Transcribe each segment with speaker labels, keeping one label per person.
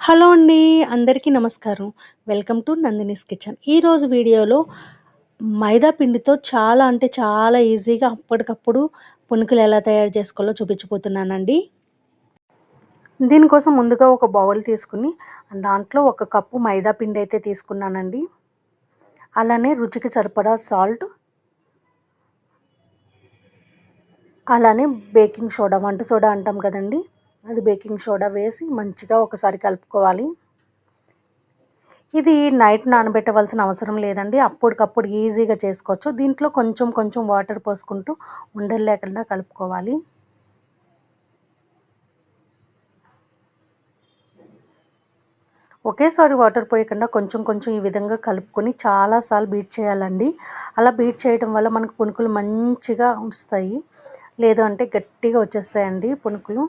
Speaker 1: Hello అండి అందరికీ నమస్కారం. Welcome to Nandini's kitchen. ఈరోజు వీడియోలో మైదా పిండితో చాలా అంటే చాలా ఈజీగా అప్పటికప్పుడు పునుకులు ఎలా తయారు చేసుకోవాలో చూపించిపోతున్నానండి దీనికోసం ముందుగా ఒక బౌల్ తీసుకుని దాంట్లో ఒక కప్పు మైదా పిండి అయితే తీసుకున్నానండి. అలానే రుచికి సరిపడా సాల్ట్ అలానే బేకింగ్ సోడా వంట సోడా అంటాం కదండి. అది బేకింగ్ సోడా వేసి మంచిగా ఒకసారి కలుపుకోవాలి. ఇది నైట్ నానబెట్టవలసిన అవసరం లేదండి. అప్పటికప్పుడు ఈజీగా చేసుకోవచ్చు. దీంట్లో కొంచెం కొంచెం వాటర్ పోసుకుంటూ ఉండలు లేకుండా కలుపుకోవాలి. ఒకేసారి వాటర్ పోయకుండా కొంచెం కొంచెం ఈ విధంగా కలుపుకొని చాలాసార్లు బీట్ చేయాలండి. అలా బీట్ చేయడం వల్ల మనకు పునుకులు మంచిగా వస్తాయి. లేదు అంటే గట్టిగా వచ్చేస్తాయండి పునుకులు.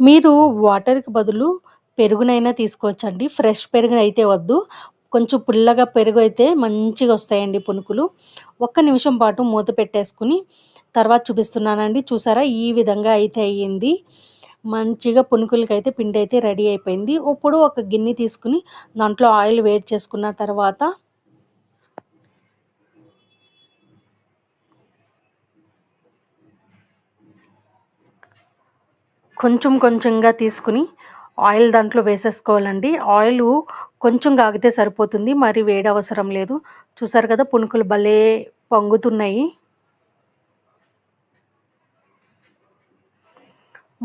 Speaker 1: మీరు వాటర్కి బదులు పెరుగునైనా తీసుకోవచ్చండి. ఫ్రెష్ పెరుగు అయితే వద్దు. కొంచెం పుల్లగా పెరుగు అయితే మంచిగా వస్తాయండి పునుకులు. ఒక్క నిమిషం పాటు మూత పెట్టేసుకుని తర్వాత చూపిస్తున్నానండి. చూసారా? ఈ విధంగా అయితే అయ్యింది. మంచిగా పునుకులకి అయితే పిండి అయితే రెడీ అయిపోయింది. ఇప్పుడు ఒక గిన్నె తీసుకుని దాంట్లో ఆయిల్ వేడి చేసుకున్న తర్వాత కొంచెం కొంచెంగా తీసుకుని ఆయిల్ దాంట్లో వేసేసుకోవాలండి. ఆయిల్ కొంచెం కాగితే సరిపోతుంది. మరి వేడి అవసరం లేదు. చూసారు కదా పునుకులు భలే పొంగుతున్నాయి.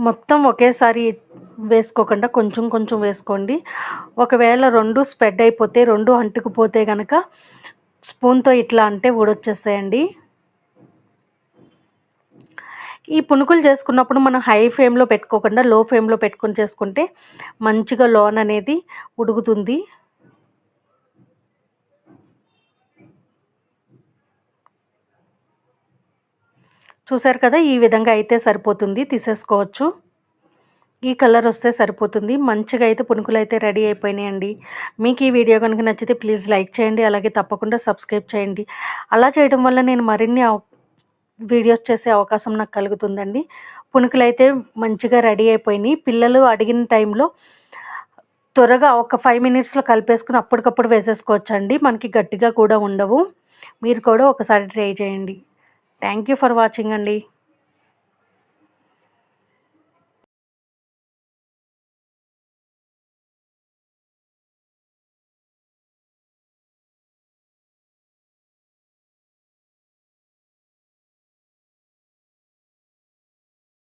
Speaker 1: మొత్తం ఒకేసారి వేసుకోకుండా కొంచెం కొంచెం వేసుకోండి. ఒకవేళ రెండు స్ప్రెడ్ అయిపోతే రెండు అంటుకుపోతే కనుక స్పూన్తో ఇట్లా అంటే ఊడొచ్చేస్తాయండి. ఈ పునుకులు చేసుకున్నప్పుడు మనం హై ఫ్లేమ్లో పెట్టుకోకుండా లో ఫ్లేమ్లో పెట్టుకొని చేసుకుంటే మంచిగా లోన్ అనేది ఉడుకుతుంది. చూసారు కదా ఈ విధంగా అయితే సరిపోతుంది తీసేసుకోవచ్చు. ఈ కలర్ వస్తే సరిపోతుంది. మంచిగా అయితే పునుకులు అయితే రెడీ అయిపోయినాయండి. మీకు ఈ వీడియో కనుక నచ్చితే ప్లీజ్ లైక్ చేయండి అలాగే తప్పకుండా సబ్స్క్రైబ్ చేయండి. అలా చేయడం వల్ల నేను మరిన్ని వీడియోస్ చేసే అవకాశం నాకు కలుగుతుందండి. పునుకులు అయితే మంచిగా రెడీ అయిపోయినాయి. పిల్లలు అడిగిన టైంలో త్వరగా ఒక ఫైవ్ మినిట్స్లో కలిపేసుకుని అప్పటికప్పుడు వేసేసుకోవచ్చండి. మనకి గట్టిగా కూడా ఉండవు. మీరు కూడా ఒకసారి ట్రై చేయండి. థ్యాంక్ యూ ఫర్ వాచింగ్ అండి.